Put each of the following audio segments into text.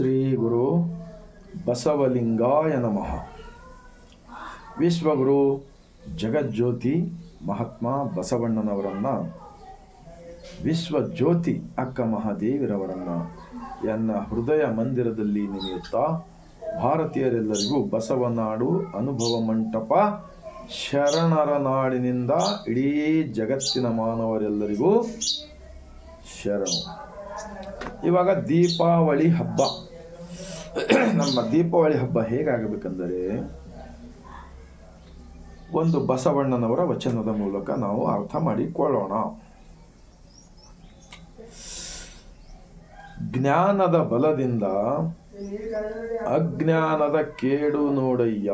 ಶ್ರೀ ಗುರು ಬಸವಲಿಂಗಾಯ ನಮಃ. ವಿಶ್ವಗುರು ಜಗಜ್ಯೋತಿ ಮಹಾತ್ಮ ಬಸವಣ್ಣನವರನ್ನು, ವಿಶ್ವಜ್ಯೋತಿ ಅಕ್ಕ ಮಹಾದೇವಿರವರನ್ನು ಎನ್ನ ಹೃದಯ ಮಂದಿರದಲ್ಲಿ ನೆನೆಯುತ್ತಾ ಭಾರತೀಯರೆಲ್ಲರಿಗೂ ಬಸವನಾಡು ಅನುಭವ ಮಂಟಪ ಶರಣರ ನಾಡಿನಿಂದ ಇಡೀ ಜಗತ್ತಿನ ಮಾನವರೆಲ್ಲರಿಗೂ ಶರಣ. ಇವಾಗ ದೀಪಾವಳಿ ಹಬ್ಬ. ನಮ್ಮ ದೀಪಾವಳಿ ಹಬ್ಬ ಹೇಗಾಗಬೇಕೆಂದರೆ, ಒಂದು ಬಸವಣ್ಣನವರ ವಚನದ ಮೂಲಕ ನಾವು ಅರ್ಥ ಮಾಡಿಕೊಳ್ಳೋಣ. ಜ್ಞಾನದ ಬಲದಿಂದ ಅಜ್ಞಾನದ ಕೇಡು ನೋಡಯ್ಯ.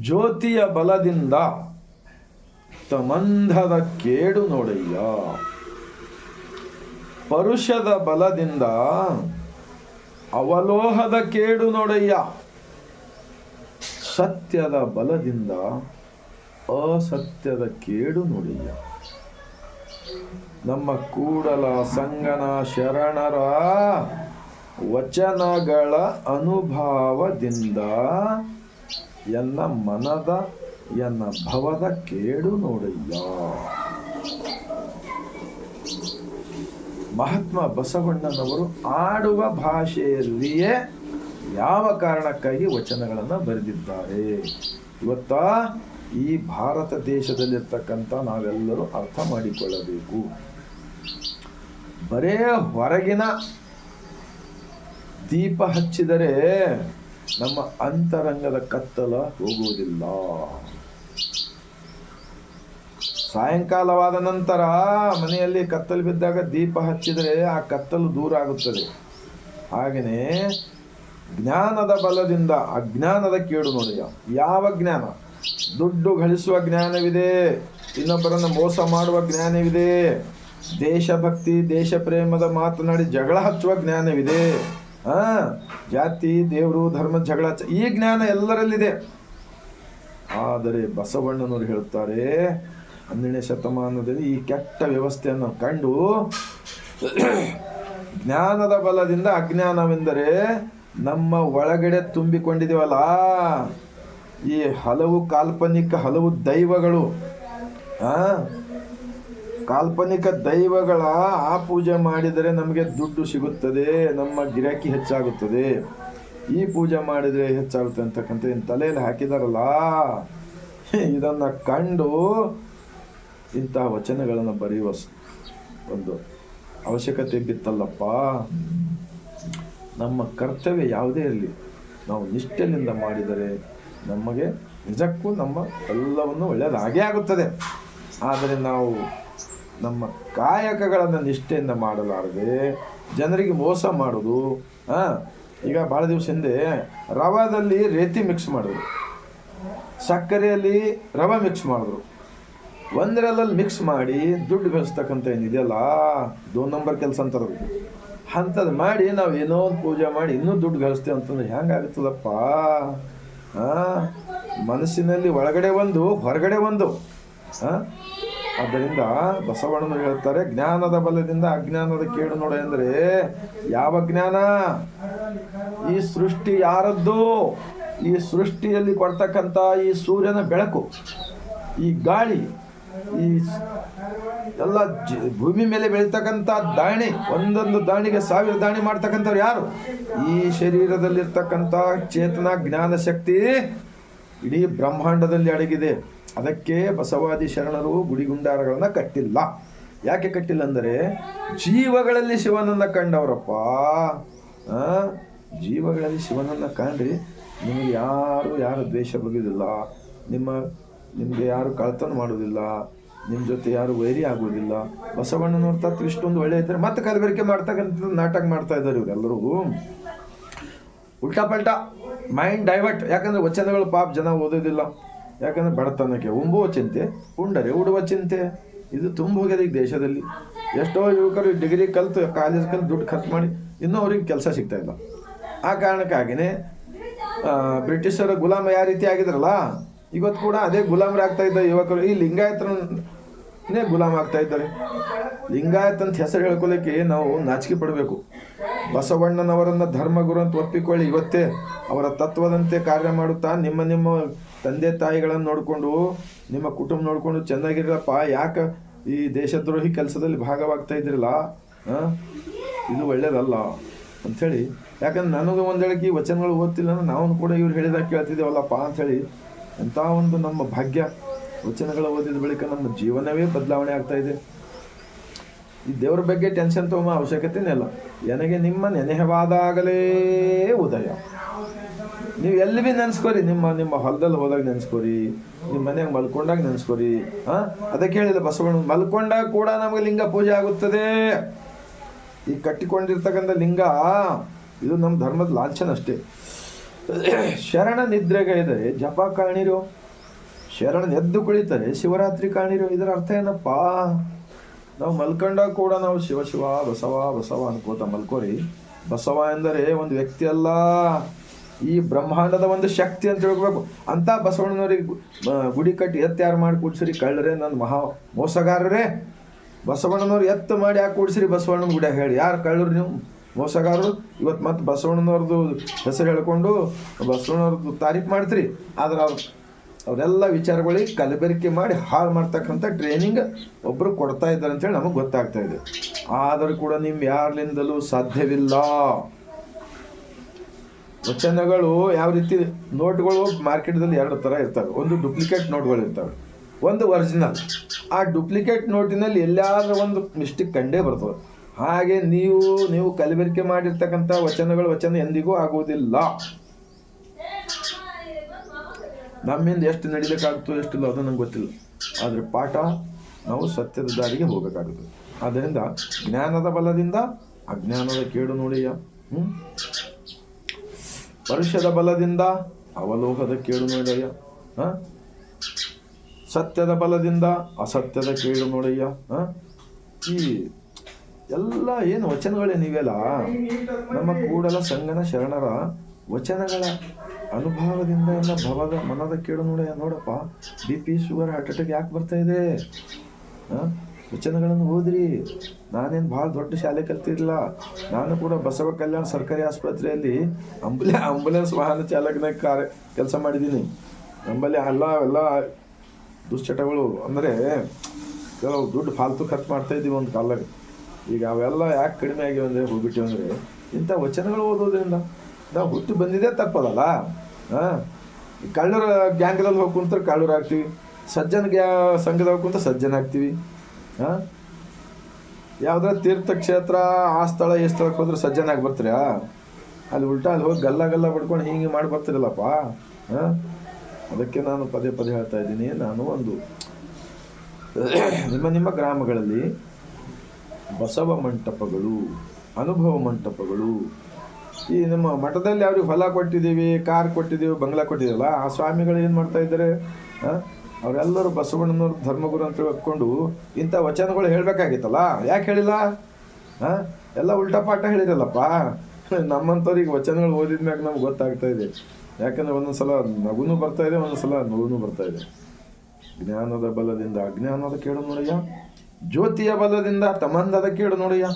ಜ್ಯೋತಿಯ ಬಲದಿಂದ ತಮಂಧದ ಕೇಡು ನೋಡಯ್ಯ. ಪರುಷದ ಬಲದಿಂದ ಅವಲೋಹದ ಕೇಡು ನೋಡಯ್ಯ. ಸತ್ಯದ ಬಲದಿಂದ ಅಸತ್ಯದ ಕೇಡು ನೋಡಯ್ಯ. ನಮ್ಮ ಕೂಡಲ ಸಂಗನ ಶರಣರ ವಚನಗಳ ಅನುಭಾವದಿಂದ ಎನ್ನ ಮನದ ಎನ್ನ ಭವದ ಕೇಡು ನೋಡಯ್ಯ. ಮಹಾತ್ಮ ಬಸವಣ್ಣನವರು ಆಡುವ ಭಾಷೆಯಲ್ಲಿಯೇ ಯಾವ ಕಾರಣಕ್ಕಾಗಿ ವಚನಗಳನ್ನು ಬರೆದಿದ್ದಾರೆ? ಇವತ್ತ ಈ ಭಾರತ ದೇಶದಲ್ಲಿರ್ತಕ್ಕಂಥ ನಾವೆಲ್ಲರೂ ಅರ್ಥ ಮಾಡಿಕೊಳ್ಳಬೇಕು. ಬರೇ ಹೊರಗಿನ ದೀಪ ಹಚ್ಚಿದರೆ ನಮ್ಮ ಅಂತರಂಗದ ಕತ್ತಲ ಹೋಗುವುದಿಲ್ಲ ಸಾಯಂಕಾಲವಾದ ನಂತರ ಮನೆಯಲ್ಲಿ ಕತ್ತಲು ಬಿದ್ದಾಗ ದೀಪ ಹಚ್ಚಿದರೆ ಆ ಕತ್ತಲು ದೂರ ಆಗುತ್ತದೆ. ಹಾಗೆಯೇ ಜ್ಞಾನದ ಬಲದಿಂದ ಅಜ್ಞಾನದ ಕೇಡು ನೋಡಿ. ಯಾವ ಜ್ಞಾನ? ದುಡ್ಡು ಗಳಿಸುವ ಜ್ಞಾನವಿದೆ, ಇನ್ನೊಬ್ಬರನ್ನು ಮೋಸ ಮಾಡುವ ಜ್ಞಾನವಿದೆ, ದೇಶಭಕ್ತಿ ದೇಶ ಪ್ರೇಮದ ಮಾತನಾಡಿ ಜಗಳ ಹಚ್ಚುವ ಜ್ಞಾನವಿದೆ. ಆ, ಜಾತಿ, ದೇವರು, ಧರ್ಮ, ಜಗಳ ಈ ಜ್ಞಾನ ಎಲ್ಲರಲ್ಲಿದೆ. ಆದರೆ ಬಸವಣ್ಣನವರು ಹೇಳುತ್ತಾರೆ ಹನ್ನೆರಡನೇ ಶತಮಾನದಲ್ಲಿ ಈ ಕೆಟ್ಟ ವ್ಯವಸ್ಥೆಯನ್ನು ಕಂಡು ಜ್ಞಾನದ ಬಲದಿಂದ ಅಜ್ಞಾನವೆಂದರೆ ನಮ್ಮ ಒಳಗಡೆ ತುಂಬಿಕೊಂಡಿದ್ದೀವಲ್ಲ ಈ ಹಲವು ಕಾಲ್ಪನಿಕ ಹಲವು ದೈವಗಳು, ಆ? ಕಾಲ್ಪನಿಕ ದೈವಗಳ ಆ ಪೂಜೆ ಮಾಡಿದರೆ ನಮಗೆ ದುಡ್ಡು ಸಿಗುತ್ತದೆ, ನಮ್ಮ ಗಿರಾಕಿ ಹೆಚ್ಚಾಗುತ್ತದೆ. ಈ ಪೂಜೆ ಮಾಡಿದರೆ ಹೆಚ್ಚಾಗುತ್ತೆ ಅಂತಕ್ಕಂಥ ಏನು ತಲೆಯಲ್ಲಿ ಹಾಕಿದಾರಲ್ಲ? ಇದನ್ನು ಕಂಡು ಇಂತಹ ವಚನಗಳನ್ನು ಬರೆಯುವ ಒಂದು ಅವಶ್ಯಕತೆ ಬಿತ್ತಲ್ಲಪ್ಪ. ನಮ್ಮ ಕರ್ತವ್ಯ ಯಾವುದೇ ಇರಲಿ, ನಾವು ನಿಷ್ಠೆಯಿಂದ ಮಾಡಿದರೆ ನಮಗೆ ನಿಜಕ್ಕೂ ನಮ್ಮ ಎಲ್ಲವನ್ನು ಒಳ್ಳೆಯದಾಗೇ ಆಗುತ್ತದೆ. ಆದರೆ ನಾವು ನಮ್ಮ ಕಾಯಕಗಳನ್ನು ನಿಷ್ಠೆಯಿಂದ ಮಾಡಲಾರದೆ, ಜನರಿಗೆ ಮೋಸ ಮಾಡೋದು ಹಾಂ ಈಗ ಭಾಳ ದಿವಸ ಹಿಂದೆ ರವಾದಲ್ಲಿ ರೇತಿ ಮಿಕ್ಸ್ ಮಾಡಿದ್ರು. ಸಕ್ಕರೆಯಲ್ಲಿ ರವೆ ಮಿಕ್ಸ್ ಮಾಡಿದ್ರು. ಒಂದರಲ್ಲಲ್ಲಿ ಮಿಕ್ಸ್ ಮಾಡಿ ದುಡ್ಡು ಗಳಿಸ್ತಕ್ಕಂಥ ಏನಿದೆಯಲ್ಲ, ದೋ ನಂಬರ್ ಕೆಲಸ ಅಂತಾರದು. ಅಂಥದ್ದು ಮಾಡಿ ನಾವು ಏನೋ ಒಂದು ಪೂಜೆ ಮಾಡಿ ಇನ್ನೂ ದುಡ್ಡು ಗಳಿಸ್ತೇವೆ ಅಂತಂದ್ರೆ ಹೆಂಗಾಗುತ್ತದಪ್ಪ ಮನಸ್ಸಿನಲ್ಲಿ ಒಳಗಡೆ ಒಂದು, ಹೊರಗಡೆ ಒಂದು. ಆದ್ದರಿಂದ ಬಸವಣ್ಣನವರು ಹೇಳ್ತಾರೆ, ಜ್ಞಾನದ ಬಲದಿಂದ ಅಜ್ಞಾನದ ಕೇಡು ನೋಡ ಅಂದರೆ ಯಾವ ಜ್ಞಾನ? ಈ ಸೃಷ್ಟಿ ಯಾರದ್ದು? ಈ ಸೃಷ್ಟಿಯಲ್ಲಿ ಕೊಡ್ತಕ್ಕಂಥ ಈ ಸೂರ್ಯನ ಬೆಳಕು, ಈ ಗಾಳಿ. ಈ ಎಲ್ಲ ಭೂಮಿ ಮೇಲೆ ಬೆಳೀತಕ್ಕಂಥ ದಾಣಿ, ಒಂದೊಂದು ದಾಣಿಗೆ ಸಾವಿರ ದಾಣಿ ಮಾಡ್ತಕ್ಕಂಥವ್ರು ಯಾರು? ಈ ಶರೀರದಲ್ಲಿರ್ತಕ್ಕಂಥ ಚೇತನ, ಜ್ಞಾನ ಶಕ್ತಿ ಇಡೀ ಬ್ರಹ್ಮಾಂಡದಲ್ಲಿ ಅಡಗಿದೆ. ಅದಕ್ಕೆ ಬಸವಾದಿ ಶರಣರು ಗುಡಿಗುಂಡಾರಗಳನ್ನ ಕಟ್ಟಿಲ್ಲ. ಯಾಕೆ ಕಟ್ಟಿಲ್ಲ ಅಂದರೆ ಜೀವಗಳಲ್ಲಿ ಶಿವನನ್ನ ಕಂಡವರಪ್ಪ? ಜೀವಗಳಲ್ಲಿ ಶಿವನನ್ನ ಕಾಣ್ರಿ. ನಿಮಗೆ ಯಾರು ಯಾರು ದ್ವೇಷ ಬಗ್ಗೆ ನಿಮ್ಮ ನಿಮಗೆ ಯಾರು ಕಳ್ತನ ಮಾಡೋದಿಲ್ಲ ನಿಮ್ಮ ಜೊತೆ ಯಾರು ವೈರಿ ಆಗೋದಿಲ್ಲ ಬಸವಣ್ಣನವ್ರ ತತ್ವ ಇಷ್ಟೊಂದು ಒಳ್ಳೆ ಇದ್ದಾರೆ ಮತ್ತೆ ಕಲಬೆರಕೆ ಮಾಡ್ತಕ್ಕಂಥ ನಾಟಕ ಮಾಡ್ತಾ ಇದ್ದಾರೆ ಇವರೆಲ್ಲರೂ. ಉಲ್ಟಾ ಪಲ್ಟಾ ಮೈಂಡ್ ಡೈವರ್ಟ್. ಯಾಕಂದ್ರೆ ವಚನಗಳು ಪಾಪ ಜನ ಓದೋದಿಲ್ಲ. ಯಾಕಂದ್ರೆ ಬಡತನಕ್ಕೆ ಉಂಬುವ ಚಿಂತೆ ಉಂಡರೆ ಉಡುವ ಚಿಂತೆ. ಇದು ತುಂಬ ಹೋಗ್ಯದ ಈ ದೇಶದಲ್ಲಿ. ಎಷ್ಟೋ ಯುವಕರು ಡಿಗ್ರಿ ಕಲಿತು ಕಾಲೇಜ್ ಕಲ್ತು ದುಡ್ಡು ಖರ್ಚು ಮಾಡಿ ಇನ್ನೂ ಅವ್ರಿಗೆ ಕೆಲಸ ಸಿಗ್ತಾ ಇಲ್ಲ. ಆ ಕಾರಣಕ್ಕಾಗಿನೇ ಆ, ಬ್ರಿಟಿಷರ ಗುಲಾಮ ಯಾವ ರೀತಿ ಆಗಿದ್ರಲ್ಲ ಇವತ್ತು ಕೂಡ ಅದೇ ಗುಲಾಮರಾಗ್ತಾ ಇದ್ದ ಯುವಕರು. ಈ ಲಿಂಗಾಯತರನ್ನೇ ಗುಲಾಮ್ ಆಗ್ತಾ ಇದ್ದಾರೆ. ಲಿಂಗಾಯತ್ ಅಂತ ಹೆಸರು ಹೇಳ್ಕೊಲಿಕ್ಕೆ ನಾವು ನಾಚಿಕೆ ಪಡಬೇಕು. ಬಸವಣ್ಣನವರನ್ನ ಧರ್ಮಗುರು ಅಂತ ಒಪ್ಪಿಕೊಳ್ಳಿ. ಇವತ್ತೇ ಅವರ ತತ್ವದಂತೆ ಕಾರ್ಯ ಮಾಡುತ್ತಾ ನಿಮ್ಮ ನಿಮ್ಮ ತಂದೆ ತಾಯಿಗಳನ್ನು ನೋಡಿಕೊಂಡು, ನಿಮ್ಮ ಕುಟುಂಬ ನೋಡಿಕೊಂಡು ಚೆನ್ನಾಗಿರಲಪ್ಪ ಯಾಕೆ ಈ ದೇಶದ್ರೋಹಿ ಕೆಲಸದಲ್ಲಿ ಭಾಗವಾಗ್ತಾ ಇದ್ರಲ್ಲ ಆ? ಇದು ಒಳ್ಳೇದಲ್ಲ ಅಂಥೇಳಿ. ಯಾಕಂದ್ರೆ ನನಗೂ ಒಂದು ಈ ವಚನಗಳು ಓದ್ತಿಲ್ಲ ನಾವು ಕೂಡ ಇವ್ರು ಹೇಳಿದಾಗ ಕೇಳ್ತಿದ್ದೇವಲ್ಲಪ್ಪ ಅಂಥೇಳಿ. ಎಂಥ ಒಂದು ನಮ್ಮ ಭಾಗ್ಯ? ವಚನಗಳ ಓದಿದ ಬಳಿಕ ನಮ್ಮ ಜೀವನವೇ ಬದಲಾವಣೆ ಆಗ್ತಾ ಇದೆ. ಈ ದೇವ್ರ ಬಗ್ಗೆ ಟೆನ್ಷನ್ ತಗೊಂಬ ಅವಶ್ಯಕತೆನೇ ಇಲ್ಲ. ನನಗೆ ನಿಮ್ಮ ನೆನೆಹವಾದಾಗಲೇ ಉದಯ. ನೀವು ಎಲ್ಲಿ ಭೀ ನೆನೆಸ್ಕೋರಿ? ನಿಮ್ಮ ನಿಮ್ಮ ಹೊಲದಲ್ಲಿ ಹೋದಾಗ ನೆನೆಸ್ಕೋರಿ. ನಿಮ್ಮ ಮನೆಯಾಗ ಮಲ್ಕೊಂಡಾಗ ನೆನೆಸ್ಕೋರಿ. ಹಾ ಅದಕ್ಕೆ ಹೇಳಿಲ್ಲ ಬಸವಣ್ಣ. ಮಲ್ಕೊಂಡಾಗ ಕೂಡ ನಮಗೆ ಲಿಂಗ ಪೂಜೆ ಆಗುತ್ತದೆ. ಈ ಕಟ್ಟಿಕೊಂಡಿರ್ತಕ್ಕಂಥ ಲಿಂಗ, ಇದು ನಮ್ಮ ಧರ್ಮದ ಲಾಂಛನ ಅಷ್ಟೇ. ಶರಣ ನಿದ್ರೆಗೈದರೆ ಜಪ ಕಾಣಿರೋ, ಶರಣ ಎದ್ದು ಕುಳಿತರೆ ಶಿವರಾತ್ರಿ ಕಾಣಿರೋ, ಇದರ ಅರ್ಥ ಏನಪ್ಪ? ನಾವು ಮಲ್ಕೊಂಡ ಕೂಡ ನಾವು ಶಿವ ಶಿವ, ಬಸವ ಬಸವ ಅನ್ಕೋತ ಮಲ್ಕೋರಿ. ಬಸವ ಎಂದರೆ ಒಂದು ವ್ಯಕ್ತಿ ಅಲ್ಲ. ಈ ಬ್ರಹ್ಮಾಂಡದ ಒಂದು ಶಕ್ತಿ ಅಂತ ತಿಳ್ಕೊಬೇಕು. ಅಂತ ಬಸವಣ್ಣನವ್ರಿಗೆ ಗುಡಿ ಕಟ್ಟಿ ಎತ್ತ ಯಾರು ಮಾಡಿ ಕೂಡ್ಸಿರಿ. ಕಳ್ಳರೆ, ನನ್ನ ಮಹಾ ಮೋಸಗಾರರೇ. ಬಸವಣ್ಣನವ್ರು ಎತ್ತು ಮಾಡಿ ಯಾಕೆ ಕೂಡ್ಸಿರಿ ಬಸವಣ್ಣನ ಗುಡಿಯಾಗ ಹೇಳಿ. ಯಾರು ಕಳ್ಳರು ನೀವು? ಮೋಸಗಾರರು ಇವತ್ತು ಮತ್ತೆ ಬಸವಣ್ಣನವ್ರದ್ದು ಹೆಸರು ಹೇಳ್ಕೊಂಡು ಬಸವಣ್ಣವ್ರದ್ದು ತಾರೀಫ್ ಮಾಡ್ತೀರಿ. ಆದ್ರೆ ಅವ್ರು ಅವರೆಲ್ಲ ವಿಚಾರಗಳಿಗೆ ಕಲಬೆರಕೆ ಮಾಡಿ ಹಾಳು ಮಾಡ್ತಕ್ಕಂಥ ಟ್ರೈನಿಂಗ್ ಒಬ್ಬರು ಕೊಡ್ತಾ ಇದ್ದಾರೆ ಅಂತೇಳಿ ನಮಗೆ ಗೊತ್ತಾಗ್ತಾ ಇದೆ. ಆದರೂ ಕೂಡ ನಿಮ್ಮ ಯಾರ್ಲಿಂದಲೂ ಸಾಧ್ಯವಿಲ್ಲ. ವಚನಗಳು ಯಾವ ರೀತಿ ನೋಟ್ಗಳು ಮಾರ್ಕೆಟ್ದಲ್ಲಿ ಎರಡು ಥರ ಇರ್ತವೆ. ಒಂದು ಡೂಪ್ಲಿಕೇಟ್ ನೋಟ್ಗಳು ಇರ್ತವೆ. ಒಂದು ಒರಿಜಿನಲ್ ಆ ಡೂಪ್ಲಿಕೇಟ್ ನೋಟಿನಲ್ಲಿ ಎಲ್ಲಾದ್ರೂ ಒಂದು ಮಿಸ್ಟೇಕ್ ಕಂಡೇ ಬರ್ತದೆ. ಹಾಗೆ ನೀವು ನೀವು ಕಲಬೆರಕೆ ಮಾಡಿರ್ತಕ್ಕಂಥ ವಚನಗಳು ವಚನ ಎಂದಿಗೂ ಆಗುವುದಿಲ್ಲ ನಮ್ಮಿಂದ ಎಷ್ಟು ನಡಿಬೇಕಾಗುತ್ತೋ ಎಷ್ಟಿಲ್ಲ ಅದು ನಂಗೆ ಗೊತ್ತಿಲ್ಲ ಆದರೆ ಪಾಠ ನಾವು ಸತ್ಯದ ದಾರಿಗೆ ಹೋಗಬೇಕಾಗುತ್ತೆ ಆದ್ದರಿಂದ ಜ್ಞಾನದ ಬಲದಿಂದ ಅಜ್ಞಾನದ ಕೇಡು ನೋಡಿಯ ಹ್ಞೂ ಪರುಷದ ಬಲದಿಂದ ಅವಲೋಹದ ಕೇಡು ನೋಡಯ್ಯ ಹ? ಸತ್ಯದ ಬಲದಿಂದ ಅಸತ್ಯದ ಕೇಡು ನೋಡಯ್ಯ ಹ? ಈ ಎಲ್ಲ ಏನು ವಚನಗಳೇ ನೀವೆಲ್ಲ? ನಮ್ಮ ಕೂಡಲ ಸಂಗನ ಶರಣರ ವಚನಗಳ ಅನುಭವದಿಂದ ಎಲ್ಲ ಭವದ ಮನದ ಕೇಳು ನೋಡ, ನೋಡಪ್ಪ. B P sugar heart attack ಯಾಕೆ ಬರ್ತಾ ಇದೆ? ವಚನಗಳನ್ನು ಓದ್ರಿ. ನಾನೇನು ಭಾಳ ದೊಡ್ಡ ಶಾಲೆ ಕಲ್ತಿರಲಿಲ್ಲ. ನಾನು ಕೂಡ ಬಸವ ಕಲ್ಯಾಣ ಸರ್ಕಾರಿ ಆಸ್ಪತ್ರೆಯಲ್ಲಿ ಅಂಬುಲೆ ಆಂಬುಲೆನ್ಸ್ ವಾಹನ ಚಾಲಕನ ಕಾರ್ಯ ಕೆಲಸ ಮಾಡಿದ್ದೀನಿ. ನಮ್ಮಲ್ಲಿ ಎಲ್ಲ ಎಲ್ಲ ದುಶ್ಚಟಗಳು. ಅಂದರೆ ಕೆಲವು ದುಡ್ಡು ಫಾಲ್ತು ಖರ್ಚು ಮಾಡ್ತಾ ಇದ್ದೀವಿ ಒಂದು ಕಾಲಾಗ ಈಗ ಅವೆಲ್ಲ ಯಾಕೆ ಕಡಿಮೆ ಆಗಿವೆ ಅಂದರೆ ಹೋಗ್ಬಿಟ್ಟು ಅಂದರೆ ಇಂಥ ವಚನಗಳು ಓದೋದ್ರಿಂದ. ನಾವು ಹುಟ್ಟು ಬಂದಿದ್ದೇ ತಪ್ಪದಲ್ಲ? ಹಾಂ? ಕಳ್ಳರ ಗ್ಯಾಂಗ್ದಲ್ಲಿ ಹೋಗಿ ಕುಂತ್ರೆ ಕಳ್ಳರು ಆಗ್ತೀವಿ. ಸಜ್ಜನ ಗ್ಯಾ ಸಂಘದಾಗ ಕುಂತ ಸಜ್ಜನ ಆಗ್ತೀವಿ. ಯಾವ್ದಾರ ತೀರ್ಥಕ್ಷೇತ್ರ, ಆ ಸ್ಥಳ, ಈ ಸ್ಥಳಕ್ಕೆ ಹೋದ್ರೆ ಸಜ್ಜನಾಗಿ ಬರ್ತೀರಾ? ಅಲ್ಲಿ ಉಲ್ಟಾ ಅಲ್ಲಿ ಹೋಗಿ ಗಲ್ಲ ಗಲ್ಲ ಬಡ್ಕೊಂಡು ಹಿಂಗೆ ಮಾಡಿ ಬರ್ತಿರಲ್ಲಪ್ಪ? ಹಾಂ? ಅದಕ್ಕೆ ನಾನು ಪದೇ ಪದೇ ಹೇಳ್ತಾ ಇದ್ದೀನಿ. ನಾನು ಒಂದು, ನಿಮ್ಮ ನಿಮ್ಮ ಗ್ರಾಮಗಳಲ್ಲಿ ಬಸವ ಮಂಟಪಗಳು, ಅನುಭವ ಮಂಟಪಗಳು. ಈ ನಮ್ಮ ಮಠದಲ್ಲಿ ಅವ್ರಿಗೆ ಹೊಲ ಕೊಟ್ಟಿದ್ದೀವಿ, ಕಾರ್ ಕೊಟ್ಟಿದ್ದೀವಿ, ಬಂಗ್ಲಾ ಕೊಟ್ಟಿದ್ದೀವಲ್ಲ ಆ ಸ್ವಾಮಿಗಳು ಏನು ಮಾಡ್ತಾ ಇದ್ದಾರೆ? ಅವರೆಲ್ಲರೂ ಬಸವಣ್ಣನವ್ರ ಧರ್ಮಗುರು ಅಂತ ಹೇಳ್ಕೊಂಡು ಇಂಥ ವಚನಗಳು ಹೇಳಬೇಕಾಗಿತ್ತಲ್ಲ? ಯಾಕೆ ಹೇಳಿಲ್ಲ? ಹಾಂ? ಎಲ್ಲ ಉಲ್ಟಾ ಪಾಠ ಹೇಳಿರಲ್ಲಪ್ಪ ನಮ್ಮಂಥವ್ರಿಗೆ ವಚನಗಳು ಓದಿದ ಮ್ಯಾಗ ನಮ್ಗೆ ಗೊತ್ತಾಗ್ತಾ ಇದೆ. ಯಾಕಂದ್ರೆ ಒಂದೊಂದು ಸಲ ನಗುನು ಬರ್ತಾ ಇದೆ, ಒಂದೊಂದು ಸಲ ನೋವು ಬರ್ತಾ ಇದೆ. ಜ್ಞಾನದ ಬಲದಿಂದ ಅಜ್ಞಾನದ ಕೇಡು ನೋಡಯ್ಯ. ಜ್ಯೋತಿಯ ಬಲದಿಂದ ತಮಂದದ ಕೇಳು ನೋಡಿಯ?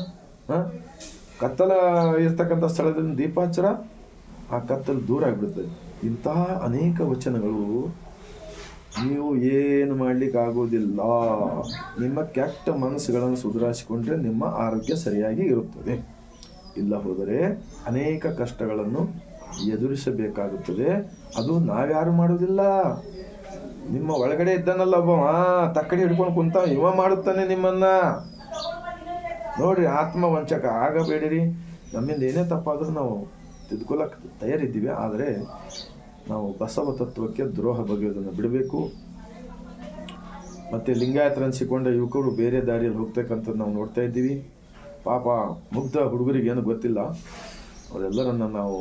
ಕತ್ತಲ ಇರ್ತಕ್ಕಂಥ ಸ್ಥಳದಿಂದ ದೀಪಾಚರ? ಆ ಕತ್ತಲು ದೂರ ಆಗಿಬಿಡುತ್ತದೆ ಇಂತಹ ಅನೇಕ ವಚನಗಳು ನೀವು ಏನು ಮಾಡ್ಲಿಕ್ಕೆ ಆಗೋದಿಲ್ಲ ನಿಮ್ಮ ಕೆಟ್ಟ ಮನಸ್ಸುಗಳನ್ನು ಸುಧಾರಿಸಿಕೊಂಡ್ರೆ ನಿಮ್ಮ ಆರೋಗ್ಯ ಸರಿಯಾಗಿ ಇರುತ್ತದೆ. ಇಲ್ಲ ಹೋದರೆ ಅನೇಕ ಕಷ್ಟಗಳನ್ನು ಎದುರಿಸಬೇಕಾಗುತ್ತದೆ. ಅದು ನಾವ್ಯಾರು ಮಾಡುವುದಿಲ್ಲ. ನಿಮ್ಮ ಒಳಗಡೆ ಇದ್ದಾನಲ್ಲ ಒಬ್ಬ ತಕ್ಕಡಿ ಹಿಡ್ಕೊಂಡು ಕುಂತ ಇವ ಮಾಡುತ್ತಾನೆ ನಿಮ್ಮನ್ನ. ನೋಡ್ರಿ ಆತ್ಮವಂಚಕ, ಆಗಬೇಡಿರಿ. ನಮ್ಮಿಂದ ಏನೇ ತಪ್ಪಾದ್ರೂ ನಾವು ತಿದ್ಕೊಳಕ್ ತಯಾರಿದ್ದೀವಿ, ಆದರೆ ನಾವು ಬಸವ ತತ್ವಕ್ಕೆ ದ್ರೋಹ ಬಗೆಯೋದನ್ನು ಬಿಡಬೇಕು. ಮತ್ತೆ ಲಿಂಗಾಯತ ಅನಿಸಿಕೊಂಡ ಯುವಕರು ಬೇರೆ ದಾರಿಯಲ್ಲಿ ಹೋಗ್ತಕ್ಕಂಥದ್ದು ನಾವು ನೋಡ್ತಾ ಇದ್ದೀವಿ. ಪಾಪ ಮುಗ್ಧ ಹುಡುಗರಿಗೆ ಏನು ಗೊತ್ತಿಲ್ಲ. ಅವರೆಲ್ಲರನ್ನು ನಾವು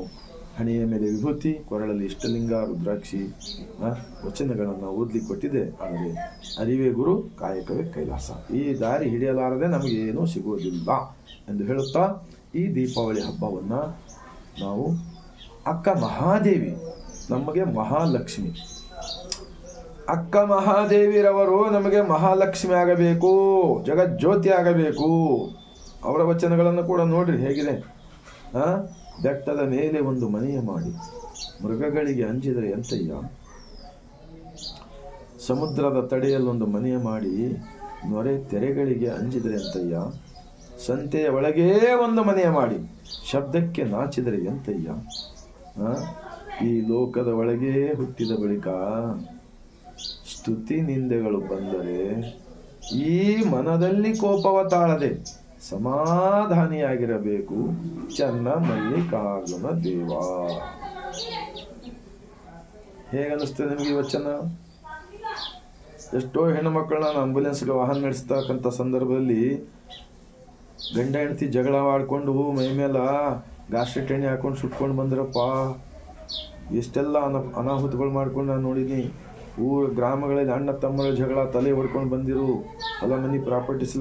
ಹಣೆಯ ಮೇಲೆ ವಿಭೂತಿ, ಕೊರಳಲ್ಲಿ ಇಷ್ಟಲಿಂಗ, ರುದ್ರಾಕ್ಷಿ ವಚನಗಳನ್ನು ಓದ್ಲಿಕ್ಕೆ ಕೊಟ್ಟಿದೆ. ಆದರೆ ಅರಿವೇ ಗುರು, ಕಾಯಕವೇ ಕೈಲಾಸ. ಈ ದಾರಿ ಹಿಡಿಯಲಾರದೆ ನಮಗೇನೂ ಸಿಗೋದಿಲ್ಲ ಎಂದು ಹೇಳುತ್ತಾ ಈ ದೀಪಾವಳಿ ಹಬ್ಬವನ್ನು ನಾವು ಅಕ್ಕ ಮಹಾದೇವಿ, ನಮಗೆ ಮಹಾಲಕ್ಷ್ಮಿ. ಅಕ್ಕ ಮಹಾದೇವಿರವರು ನಮಗೆ ಮಹಾಲಕ್ಷ್ಮಿ ಆಗಬೇಕು, ಜಗಜ್ಯೋತಿ ಆಗಬೇಕು. ಅವರ ವಚನಗಳನ್ನು ಕೂಡ ನೋಡ್ರಿ ಹೇಗಿದೆ. ಆ? ಬೆಟ್ಟದ ಮೇಲೆ ಒಂದು ಮನೆಯ ಮಾಡಿ ಮೃಗಗಳಿಗೆ ಅಂಜಿದರೆ ಎಂತಯ್ಯ ಸಮುದ್ರದ ತಡೆಯಲ್ಲೊಂದು ಮನೆಯ ಮಾಡಿ ನೊರೆ ತೆರೆಗಳಿಗೆ ಅಂಜಿದರೆ ಎಂತಯ್ಯ ಸಂತೆಯ ಒಳಗೇ ಒಂದು ಮನೆಯ ಮಾಡಿ ಶಬ್ದಕ್ಕೆ ನಾಚಿದರೆ ಎಂತಯ್ಯ? ಈ ಲೋಕದ ಒಳಗೇ ಹುಟ್ಟಿದ ಬಳಿಕ ಸ್ತುತಿ ನಿಂದೆಗಳು ಬಂದರೆ ಈ ಮನದಲ್ಲಿ ಕೋಪವ ತಾಳದೆ ಸಮಾಧಾನಿಯಾಗಿರಬೇಕು. ಚನ್ನ ಮಲ್ಲಿಕಾರ್ಜುನ ದೇವ. ಹೇಗನ್ನಿಸ್ತದೆ ನಿಮಗೆ ಈ ವಚನ ಎಷ್ಟೋ ಹೆಣ್ಣುಮಕ್ಕಳನ್ನ ನಾನು ಆಂಬುಲೆನ್ಸ್ಗೆ ವಾಹನ ನಡೆಸ್ತಕ್ಕಂಥ ಸಂದರ್ಭದಲ್ಲಿ ಗಂಡ ಹೆಂಡತಿ ಜಗಳ ಆಡ್ಕೊಂಡು ಮೈ ಮೇಲ ಗಾಸ್ಟ್ರಿಕ್ ಎಣ್ಣೆ ಹಾಕೊಂಡು ಸುಟ್ಕೊಂಡು ಬಂದ್ರಪ್ಪ. ಎಷ್ಟೆಲ್ಲ ಅನ ಅನಾಹುತಗಳು ಮಾಡ್ಕೊಂಡು ನಾನು ನೋಡಿದ್ದೀನಿ. ಊರ ಗ್ರಾಮಗಳಲ್ಲಿ ಅಣ್ಣ ತಮ್ಮರ ಜಗಳ, ತಲೆ ಹೊಡ್ಕೊಂಡು ಬಂದಿರು. ಹೊಲ ಮನಿ ಪ್ರಾಪರ್ಟೀಸ್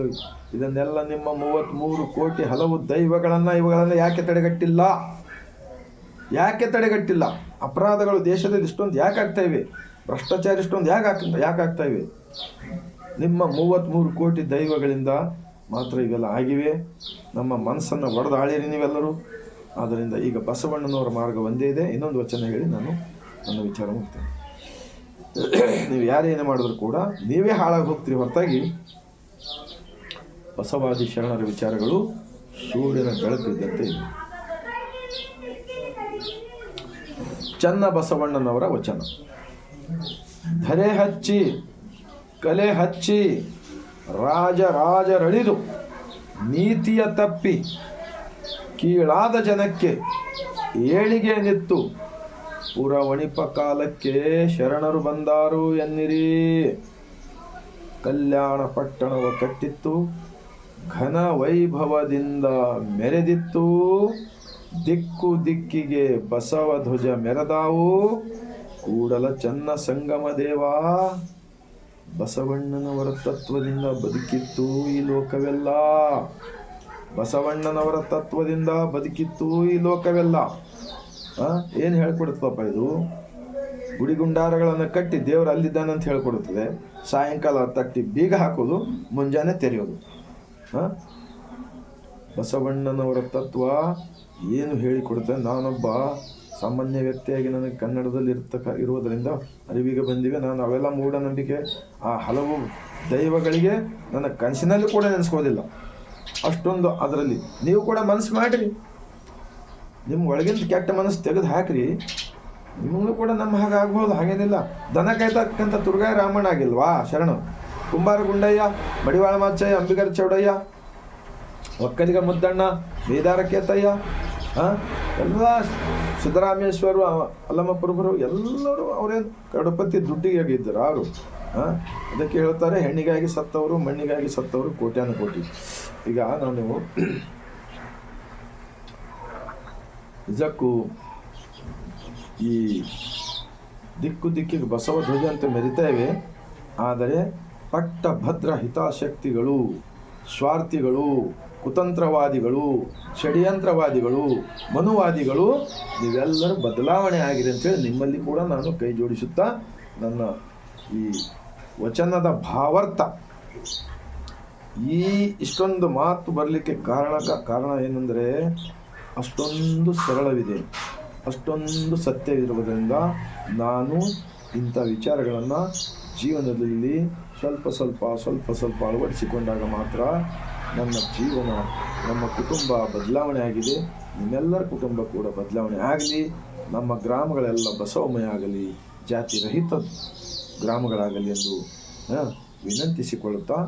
ಇದನ್ನೆಲ್ಲ ನಿಮ್ಮ ಮೂವತ್ತ್ಮೂರು ಕೋಟಿ ಹಲವು ದೈವಗಳನ್ನು ಇವುಗಳನ್ನು ಯಾಕೆ ತಡೆಗಟ್ಟಿಲ್ಲ? ಯಾಕೆ ತಡೆಗಟ್ಟಿಲ್ಲ? ಅಪರಾಧಗಳು ದೇಶದಲ್ಲಿ ಇಷ್ಟೊಂದು ಯಾಕೆ ಆಗ್ತಾ ಇವೆ? ಭ್ರಷ್ಟಾಚಾರ ಇಷ್ಟೊಂದು ಯಾಕೆ ಯಾಕೆ ಆಗ್ತಾ ಇವೆ? ನಿಮ್ಮ ಮೂವತ್ತ್ಮೂರು ಕೋಟಿ ದೈವಗಳಿಂದ ಮಾತ್ರ ಇವೆಲ್ಲ ಆಗಿವೆ. ನಮ್ಮ ಮನಸ್ಸನ್ನು ಒಡೆದಾಳಿರಿ ನೀವೆಲ್ಲರೂ. ಆದ್ದರಿಂದ ಈಗ ಬಸವಣ್ಣನವರ ಮಾರ್ಗ ಒಂದೇ ಇದೆ. ಇನ್ನೊಂದು ವಚನ ಹೇಳಿ ನಾನು ನನ್ನ ವಿಚಾರ ಮುಗ್ತೇನೆ ನೀವು ಯಾರೇನೇ ಮಾಡಿದ್ರು ಕೂಡ ನೀವೇ ಹಾಳಾಗಿ ಹೋಗ್ತೀರಿ ಹೊರತಾಗಿ ಬಸವಾದಿ ಶರಣರ ವಿಚಾರಗಳು ಸೂರ್ಯನ ಬೆಳಕಿದ್ದಂತೆ ಇದೆ ಚನ್ನ ಬಸವಣ್ಣನವರ ವಚನ. ಧರೆ ಹಚ್ಚಿ, ಕಲೆ ಹಚ್ಚಿ, ರಾಜ ರಾಜರಳಿದು, ನೀತಿಯ ತಪ್ಪಿ, ಕೀಳಾದ ಜನಕ್ಕೆ ಏಳಿಗೆ ನಿತ್ತು ಪುರವಣಿಪ ಕಾಲಕ್ಕೆ ಶರಣರು ಬಂದಾರು ಎನ್ನಿರಿ. ಕಲ್ಯಾಣ ಪಟ್ಟಣವ ಕಟ್ಟಿತ್ತು ಘನ ವೈಭವದಿಂದ ಮೆರೆದಿತ್ತು. ದಿಕ್ಕು ದಿಕ್ಕಿಗೆ ಬಸವ ಧ್ವಜ ಮೆರೆದಾವು. ಕೂಡಲ ಚನ್ನ ಸಂಗಮ ದೇವ, ಬಸವಣ್ಣನವರ ತತ್ವದಿಂದ ಬದುಕಿತ್ತು ಈ ಲೋಕವೆಲ್ಲ. ಬಸವಣ್ಣನವರ ತತ್ವದಿಂದ ಬದುಕಿತ್ತು ಈ ಲೋಕವೆಲ್ಲ? ಏನ್ ಹೇಳ್ಕೊಡುತ್ತಪ್ಪ ಇದು? ಗುಡಿಗುಂಡಾರಗಳನ್ನು ಕಟ್ಟಿ ದೇವರು ಅಲ್ಲಿದ್ದಾನೆ ಅಂತ ಹೇಳ್ಕೊಡುತ್ತದೆ. ಸಾಯಂಕಾಲ ತಟ್ಟಿ ಬೀಗ ಹಾಕೋದು, ಮುಂಜಾನೆ ತೆರೆಯೋದು. ಹಾ ಬಸವಣ್ಣನವರ ತತ್ವ ಏನು ಹೇಳಿಕೊಡುತ್ತೆ? ನಾನೊಬ್ಬ ಸಾಮಾನ್ಯ ವ್ಯಕ್ತಿಯಾಗಿ ನನಗೆ ಕನ್ನಡದಲ್ಲಿ ಇರ್ತಕ್ಕ, ಇರುವುದರಿಂದ ಅರಿವಿಗೆ ಬಂದಿವೆ. ನಾನು ಅವೆಲ್ಲ ಮೂಢನಂಬಿಕೆ. ಆ ಹಲವು ದೈವಗಳಿಗೆ ನನ್ನ ಕನಸಿನಲ್ಲಿ ಕೂಡ ನೆನೆಸ್ಕೋದಿಲ್ಲ ಅಷ್ಟೊಂದು ಅದರಲ್ಲಿ. ನೀವು ಕೂಡ ಮನಸ್ಸು ಮಾಡಿರಿ. ನಿಮ್ಮ ಒಳಗಿಂದ ಕೆಟ್ಟ ಮನಸ್ಸು ತೆಗೆದು ಹಾಕ್ರಿ, ನಿಮಗೂ ಕೂಡ ನಮ್ಮ ಹಾಗೆ ಆಗ್ಬೋದು, ಹಾಗೇನಿಲ್ಲ. ದನ ಕೈತಕ್ಕಂಥ ತುರ್ಗಾಯ ರಾಮಣ್ಣ ಆಗಿಲ್ವಾ? ಶರಣು. ಕುಂಬಾರ ಗುಂಡಯ್ಯ ಮಡಿವಾಳ ಮಾಚಯ್ಯ, ಅಂಬಿಗರ ಚೌಡಯ್ಯ, ಒಕ್ಕಲಿಗ ಮುದ್ದಣ್ಣ, ಬೇದಾರ ಕೇತಯ್ಯ ಎಲ್ಲ ಸಿದ್ದರಾಮೇಶ್ವರು, ಅಲ್ಲಮ್ಮ ಪ್ರಭುರು ಎಲ್ಲರೂ ಅವರೇನು ಕಡಪತಿ ದುಡ್ಡಿಗೆ ಆಗಿದ್ದರು ಅವರು ಹಾಂ ಅದಕ್ಕೆ ಹೇಳ್ತಾರೆ, ಹೆಣ್ಣಿಗಾಗಿ ಸತ್ತವರು, ಮಣ್ಣಿಗಾಗಿ ಸತ್ತವರು ಕೋಟ್ಯಾನು ಕೋಟಿ ಈಗ ನಾನು ನಿಜಕ್ಕೂ ಈ ದಿಕ್ಕು ದಿಕ್ಕಿಗೆ ಬಸವ ಧ್ವಜ ಅಂತ ಮೆರಿತೇವೆ, ಆದರೆ ಆದರೆ ಪಟ್ಟಭದ್ರ ಹಿತಾಸಕ್ತಿಗಳು, ಸ್ವಾರ್ಥಿಗಳು, ಕುತಂತ್ರವಾದಿಗಳು, ಷಡ್ಯಂತ್ರವಾದಿಗಳು, ಮನುವಾದಿಗಳು, ನೀವೆಲ್ಲರೂ ಬದಲಾವಣೆ ಆಗಿದೆ ಅಂತೇಳಿ ನಿಮ್ಮಲ್ಲಿ ಕೂಡ ನಾನು ಕೈ ಜೋಡಿಸುತ್ತಾ ನನ್ನ ಈ ವಚನದ ಭಾವಾರ್ಥ. ಈ ಇಷ್ಟೊಂದು ಮಾತು ಬರಲಿಕ್ಕೆ ಕಾರಣ ಕಾರಣ ಏನೆಂದರೆ ಅಷ್ಟೊಂದು ಸರಳವಿದೆ. ಅಷ್ಟೊಂದು ಸತ್ಯವಿರುವುದರಿಂದ ನಾನು ಇಂಥ ವಿಚಾರಗಳನ್ನು ಜೀವನದಲ್ಲಿ ಸ್ವಲ್ಪ ಸ್ವಲ್ಪ ಸ್ವಲ್ಪ ಸ್ವಲ್ಪ ಅಳವಡಿಸಿಕೊಂಡಾಗ ಮಾತ್ರ ನನ್ನ ಜೀವನ, ನಮ್ಮ ಕುಟುಂಬ ಬದಲಾವಣೆ ಆಗಿದೆ. ನಿಮ್ಮೆಲ್ಲರ ಕುಟುಂಬ ಕೂಡ ಬದಲಾವಣೆ ಆಗಲಿ. ನಮ್ಮ ಗ್ರಾಮಗಳೆಲ್ಲ ಬಸವಮಯ ಆಗಲಿ, ಜಾತಿ ರಹಿತ ಗ್ರಾಮಗಳಾಗಲಿ ಎಂದು ವಿನಂತಿಸಿಕೊಳ್ಳುತ್ತಾ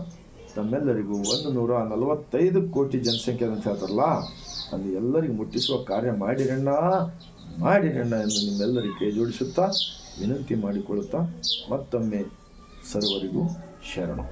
ತಮ್ಮೆಲ್ಲರಿಗೂ ಒಂದು ನೂರ ನಲವತ್ತೈದು ಕೋಟಿ ಜನಸಂಖ್ಯೆ ಅಂತ ಹೇಳ್ತಾರಲ್ಲ? ಅಲ್ಲಿ ಎಲ್ಲರಿಗೂ ಮುಟ್ಟಿಸುವ ಕಾರ್ಯ ಮಾಡಿರಣ್ಣ ಮಾಡಿರಣ್ಣ ಎಂದು ನಿಮ್ಮೆಲ್ಲರಿಗೆ ಜೋಡಿಸುತ್ತಾ ವಿನಂತಿ ಮಾಡಿಕೊಳ್ಳುತ್ತಾ ಮತ್ತೊಮ್ಮೆ ಸರ್ವರಿಗೂ ಶರಣು.